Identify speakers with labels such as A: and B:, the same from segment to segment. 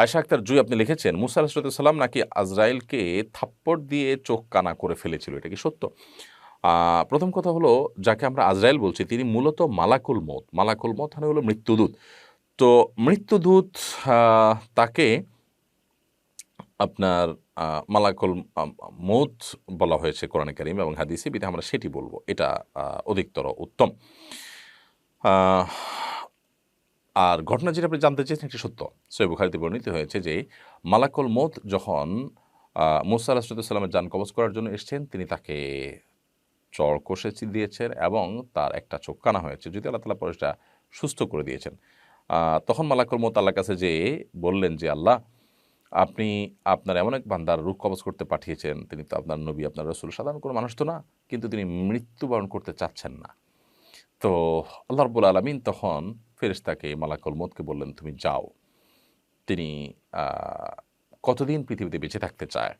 A: আয়শা আক্তার, জুই, আপনি লিখেছেন, মুসা আলাহিসাল্লাম নাকি আজরাইলকে থাপ্পড় দিয়ে চোখ কানা করে ফেলেছিল, এটা কি সত্য? প্রথম কথা হলো, যাকে আমরা আজরাইল বলছি, তিনি মূলত মালাকুল মত মালাকুল মত মানে হলো মৃত্যুদূত। তো মৃত্যুদূত তাকে আপনার মালাকুল মৌত বলা হয়েছে কোরআন করিম এবং হাদিসে বিধে আমরা সেটি বলব। এটা অধিকতর উত্তম। আর ঘটনা যেটা আপনি জানতে চেয়েছেন এটি সত্য। সৈব বুখারিতে বর্ণিত হয়েছে যে, মালাকুল মৌত যখন মুসা আলাহিসাল্লামের যান কবজ করার জন্য এসেছেন, তিনি তাকে চর কষে দিয়েছেন এবং তার একটা চোখ কানা হয়েছে। যদি আল্লাহ তালা পরে সেটা সুস্থ করে দিয়েছেন। তখন মালাকুল মত আল্লাহর কাছে যে বললেন যে, আল্লাহ, আপনি আপনার এমন এক বান্দার রূপ কবজ করতে পাঠিয়েছেন, তিনি তো আপনার নবী, আপনার রসুল, সাধারণ কোনো মানুষ তো না, কিন্তু তিনি মৃত্যুবরণ করতে চাচ্ছেন না। তো আল্লাহ রব্বুল আলমিন তখন ফেরেশতাকে মালাকুল মতকে বললেন তুমি যাও। তিনি কতদিন পৃথিবীতে বেঁচে থাকতে চায়?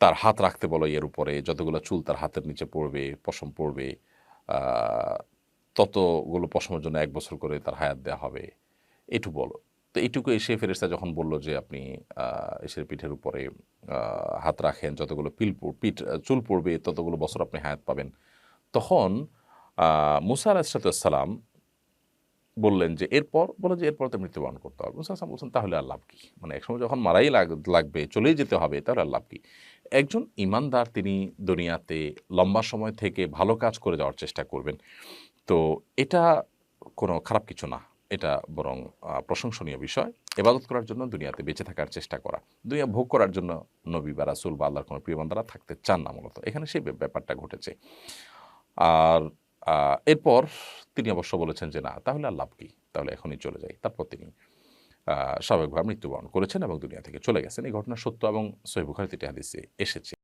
A: তার হাত রাখতে বলো এর উপরে যতগুলো চুল তার হাতের নিচে পড়বে পশম পড়বে ততগুলো পশমের জন্য এক বছর করে তার হায়াত দেওয়া হবে। এটু বলো। তো এইটুকু এসে ফেরেস্তা যখন বলল যে আপনি আহ, এসে পিঠের উপরে হাত রাখেন যতগুলো পিল পিঠ চুল পড়বে ততগুলো বছর আপনি হায়াত পাবেন। তখন মুসা আলাহিসাল্লাম বললেন যে, এরপর, বলে যে, এরপর তো মৃত্যুবরণ করতে হবে। মুসা আসলাম বলছেন তাহলে আর লাভ কি? মানে একসময় যখন মারাই লাগ- লাগবে, চলেই যেতে হবে, তাহলে আর লাভ কি? একজন ইমানদার তিনি দুনিয়াতে লম্বা সময় থেকে ভালো কাজ করে যাওয়ার চেষ্টা করবেন। তো এটা কোনো খারাপ কিছু না। এটা বরং প্রশংসনীয় বিষয়। এবাদত করার জন্য দুনিয়াতে বেঁচে থাকার চেষ্টা করা। দুনিয়া ভোগ করার জন্য নবী বা রাসুল বা আল্লাহর কোনো প্রিয় বান্দারা থাকতে চান না মূলত। এখানে সেই ব্যাপারটা ঘটেছে। আর এরপর তিনি অবশ্য বলেছেন যে, না, তাহলে আর লাভ কি? তাহলে এখনই চলে যাই। তারপর তিনি স্বাভাবিকভাবে মৃত্যুবরণ করেছেন এবং দুনিয়া থেকে চলে গেছেন। এই ঘটনা সত্য এবং সহিবুখারিতে হাদিসে এসেছে।